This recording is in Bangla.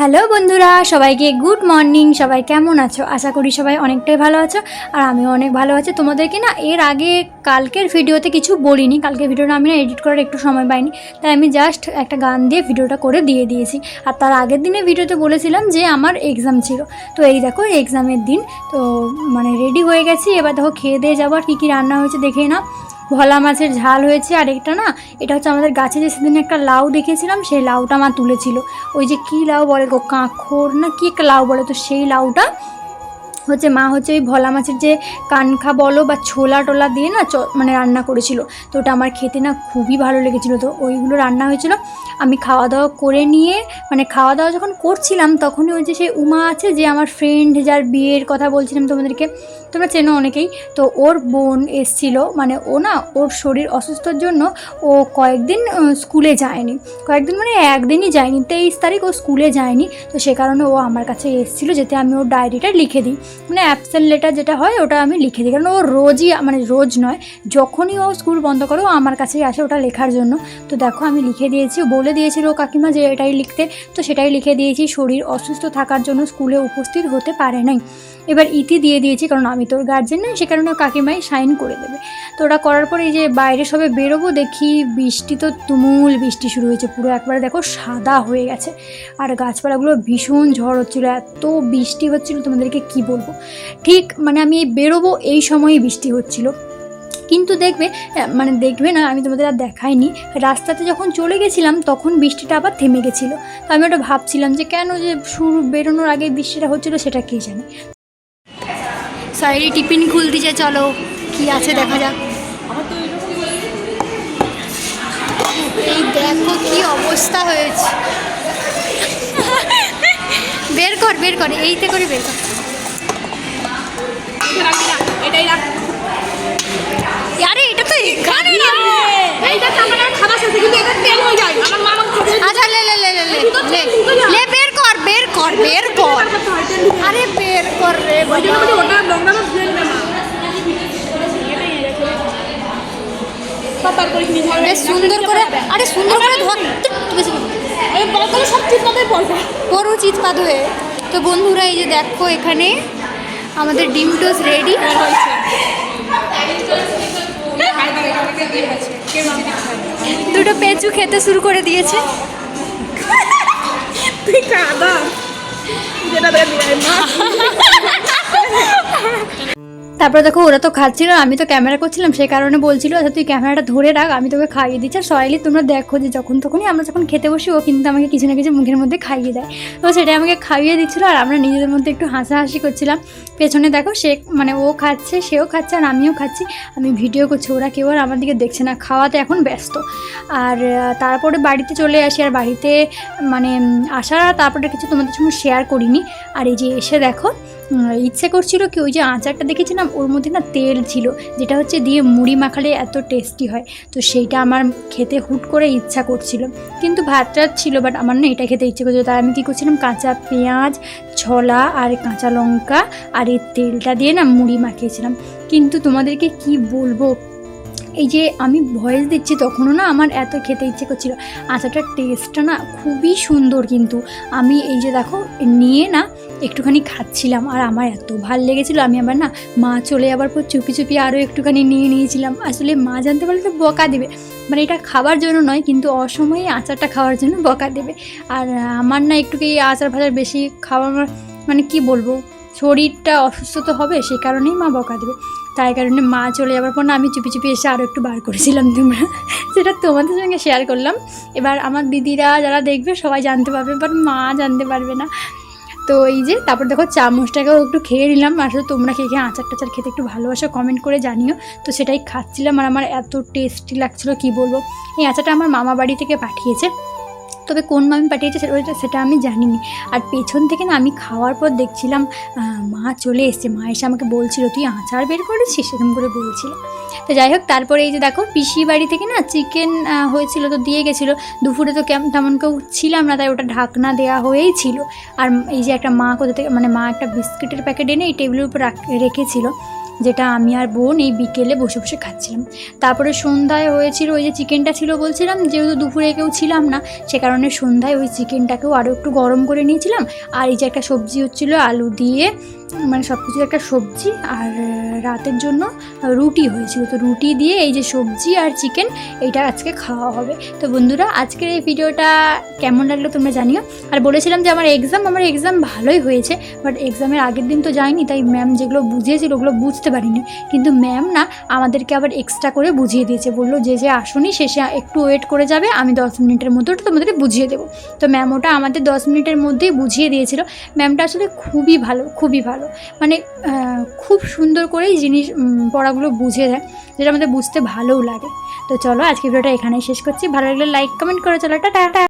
হ্যালো বন্ধুরা, সবাইকে গুড মর্নিং। সবাই কেমন আছো? আশা করি সবাই অনেকটাই ভালো আছো আর আমিও অনেক ভালো আছি। তোমাদেরকে না এর আগে কালকের ভিডিওতে কিছু বলিনি। কালকের ভিডিওটা আমি না এডিট করার একটু সময় পাইনি। তাই আমি জাস্ট একটা গান দিয়ে ভিডিওটা করে দিয়ে দিয়েছি। আর তার আগের দিনের ভিডিওতে বলেছিলাম যে আমার এক্সাম ছিল। তো এই দেখো এক্সামের দিন তো মানে রেডি হয়ে গেছি। এবার দেখো খেয়ে দিয়ে যাব আর কী কী রান্না হয়েছে দেখে না ভোলা মাছের ঝাল হয়েছে আর একটা না, এটা হচ্ছে আমাদের গাছে যে সেদিন একটা লাউ দেখেছিলাম, সেই লাউটা মা তুলেছিল। ওই যে কী লাউ বলে গো কাঁকর না কী একটা লাউ বলে, তো সেই লাউটা হচ্ছে মা হচ্ছে ওই ভলা মাছের যে কানখা বলো বা ছোলা টোলা দিয়ে না মানে রান্না করেছিল। তো ওটা আমার খেতে না খুবই ভালো লেগেছিলো। তো ওইগুলো রান্না হয়েছিল। আমি খাওয়া দাওয়া করে নিয়ে মানে খাওয়া দাওয়া যখন করছিলাম, তখনই ওই যে সেই উমা আছে যে আমার ফ্রেন্ড যার বিয়ের কথা বলছিলাম তোমাদেরকে তোমরা চেনো অনেকেই, তো ওর বোন এসছিল মানে ও না ওর শরীর অসুস্থর জন্য ও কয়েকদিন স্কুলে যায়নি। কয়েকদিন মানে একদিনই যায়নি, তেইশ তারিখ ও স্কুলে যায়নি, তো সে কারণে ও আমার কাছে এসেছিল যেতে আমি ওর ডায়েরিটা লিখে দিই। মানে অ্যাবসেন্ট লেটার যেটা হয়, ওটা আমি লিখে দিই, কারণ ও রোজই মানে রোজ নয়, যখনই ও স্কুল বন্ধ করে, ও আমার কাছেই আসে ওটা লেখার জন্য। তো দেখো আমি লিখে দিয়েছি বলে দিয়েছিল ও কাকিমা যে এটাই লিখতে, তো সেটাই লিখে দিয়েছি, শরীর অসুস্থ থাকার জন্য স্কুলে উপস্থিত হতে পারে নাই। এবার ইতি দিয়ে দিয়েছি, কারণ আমি তোর গার্জেন নই সে কারণে কাকিমাই সাইন করে দেবে। তো ওটা করার পরে এই যে বাইরে সবে বেরোবো দেখি বৃষ্টি তো তুমুল বৃষ্টি শুরু হয়েছে পুরো একবারে দেখো সাদা হয়ে গেছে। আর গাছপালাগুলো ভীষণ ঝড় হচ্ছিল এত বৃষ্টি হচ্ছিল তোমাদেরকে কি বলব? ঠিক মানে আমি বেরোবো এই সময়ই বৃষ্টি হচ্ছিল। কিন্তু দেখবে আহ, মানে দেখবে না আমি তোমাদের আর দেখাইনি। রাস্তাতে যখন চলে গেছিলাম তখন বৃষ্টিটা আবার থেমে গেছিল। তো আমি ওটা ভাবছিলাম যে কেন যে শুরু বেরোনোর আগে বৃষ্টিটা হচ্ছিল সেটা কে জানে। সাইডে টিফিন খুল খুলতেছে চলো, কি আছে দেখা যাক। এই দেখো কি অবস্থা হয়েছে। বের কর বের কর, এইতে করে বের কর। আরে, এটা তো না। আচ্ছা লে লে লে লে, বের কর বের কর বের কর। আরে, বের কর রে বাবা। বলি ওটা লঙ্কা মাছ দিয়ে দিবে মা বেশ সুন্দর করে আরে সুন্দর করে ধর। ধ্যাৎ, বেশি বলকালে সব ঠিক পড়বে। বড় উচিত হয়ে। তো বন্ধুরা এই যে দেখো এখানে আমাদের ডিম টোস রেডি দুটো পেঁচু খেতে শুরু করে দিয়েছে। তুই কাদা যেটা তারপরে দেখো, ওরা তো খাচ্ছিল, আমি তো ক্যামেরা করছিলাম, সেই কারণে বলছিল আচ্ছা তুই ক্যামেরাটা ধরে রাখ, আমি তোকে খাইয়ে দিচ্ছি। আর সবাইলি তোমরা দেখো যে যখন তখনই আমরা যখন খেতে বসি, ও কিন্তু আমাকে কিছু না কিছু মুখের মধ্যে খাইয়ে দেয়। তো সেটাই আমাকে খাইয়ে দিচ্ছিল, আর আমরা নিজেদের মধ্যে একটু হাসাহাসি করছিলাম। পেছনে দেখো, সে মানে ও খাচ্ছে, সেও খাচ্ছে, আর আমিও খাচ্ছি। আমি ভিডিও করছি, ওরা কেউ আর আমার দিকে দেখছে না, খাওয়াতে এখন ব্যস্ত। আর তারপরে বাড়িতে চলে আসি, আর বাড়িতে মানে আসার, তারপরে কিছু তোমাদের সঙ্গে শেয়ার করিনি। আর এই যে এসে দেখো ইচ্ছে করছিল কি ওই যে আচারটা দেখেছিলাম, ওর মধ্যে না তেল ছিল, যেটা হচ্ছে দিয়ে মুড়ি মাখালে এত টেস্টি হয়। তো সেইটা আমার খেতে হুট করে ইচ্ছা করছিল। কিন্তু ভাতটা ছিল বাট আমার না এটা খেতে ইচ্ছে করছিল। তাই আমি কী করছিলাম, কাঁচা পেঁয়াজ, ছোলা আর কাঁচা লঙ্কা আর এই তেলটা দিয়ে না মুড়ি মাখিয়েছিলাম। কিন্তু তোমাদেরকে কি বলব? এই যে আমি ভয়েস দিচ্ছি, তখনও না আমার এত খেতে ইচ্ছে করছিল। আচারটার টেস্টটা না খুবই সুন্দর কিন্তু। আমি এই যে দেখো, নিয়ে না একটুখানি খাচ্ছিলাম আর আমার এত ভালো লেগেছিলো। আমি আবার না মা চলে যাবার পর চুপি চুপি আরও একটুখানি নিয়ে নিয়েছিলাম। আসলে মা জানতে পারলে তো বকা দেবে। মানে এটা খাবার জন্য নয়, কিন্তু অসময়ে আচারটা খাওয়ার জন্য বকা দেবে। আর আমার না একটু এই আচার ফাচার বেশি খাওয়ার মানে কি বলব? শরীরটা অসুস্থ তো হবে সেই কারণেই মা বকা দেবে। তাই কারণে মা চলে যাওয়ার পর না, আমি চুপি চুপি এসে আরও একটু বার করেছিলাম তোমরা। সেটা তোমাদের সঙ্গে শেয়ার করলাম। এবার আমার দিদিরা যারা দেখবে সবাই জানতে পারবে বাট মা জানতে পারবে না। তো এই যে, তারপর দেখো চামচটাকেও একটু খেয়ে নিলাম। আসলে তোমরা খেয়ে খেয়ে আচার টাচার খেতে একটু ভালোবাসো কমেন্ট করে জানিও। তো সেটাই খাচ্ছিলাম আর আমার এত টেস্টি লাগছিল, কি বলব? এই আচারটা আমার মামা বাড়ি থেকে পাঠিয়েছে। তবে কোন মামি পাঠিয়েছে সেটা সেটা আমি জানিনি। আর পেছন থেকে না আমি খাওয়ার পর দেখছিলাম মা চলে এসছে। মা এসে আমাকে বলছিল, তুই আচার বের করেছিস? সেরকম করে বলছিল। তো যাই হোক, তারপরে এই যে দেখো পিসি বাড়ি থেকে না চিকেন হয়েছিল তো দিয়ে গেছিল। দুপুরে তো কেমন তেমন কেউ ছিলাম না, তাই ওটা ঢাকনা দেওয়া হয়েই ছিল। আর এই যে একটা মা কোথা থেকে মানে মা একটা বিস্কিটের প্যাকেট এনে এই টেবিলের উপর রাখ- রেখেছিল। যেটা আমি আর বোন এই বিকেলে বসে বসে খাচ্ছিলাম। তারপরে সন্ধ্যায় হয়েছিল ওই যে চিকেনটা ছিল বলছিলাম, যেহেতু দুপুরে কেউ ছিলাম না, সে কারণে সন্ধ্যায় ওই চিকেনটাকেও আরও একটু গরম করে নিয়েছিলাম। আর এই যে একটা সবজি হচ্ছিল আলু দিয়ে মানে সব কিছু একটা সবজি, আর রাতের জন্য রুটি হয়েছিল। তো রুটি দিয়ে এই যে সবজি আর চিকেন, এইটা আজকে খাওয়া হবে। তো বন্ধুরা, আজকের এই ভিডিওটা কেমন লাগল তোমরা জানিও। আর বলেছিলাম যে আমার এক্সাম আমার এক্সাম ভালোই হয়েছে বাট এক্সামের আগের দিন তো যায়নি তাই ম্যাম যেগুলো বুঝিয়েছিল, ওগুলো বুঝতে পারিনি। কিন্তু ম্যাম না আমাদেরকে আবার এক্সট্রা করে বুঝিয়ে দিয়েছে। বলল, যে যে আসুনি শেষে একটু ওয়েট করে যাবে, আমি দশ মিনিটের মধ্যে ওটা তোমাদেরকে বুঝিয়ে দেবো। তো ম্যাম ওটা আমাদের দশ মিনিটের মধ্যেই বুঝিয়ে দিয়েছিল। ম্যামটা আসলে খুবই ভালো খুবই ভালো। মানে খুব সুন্দর করেই জিনিস পড়াগুলো বুঝিয়ে দেয়, যেটা আমাদের বুঝতে ভালোও লাগে। তো চলো আজকে ভিডিওটা এখানেই শেষ করছি। ভালো লাগলে লাইক কমেন্ট করে চলো। টাটা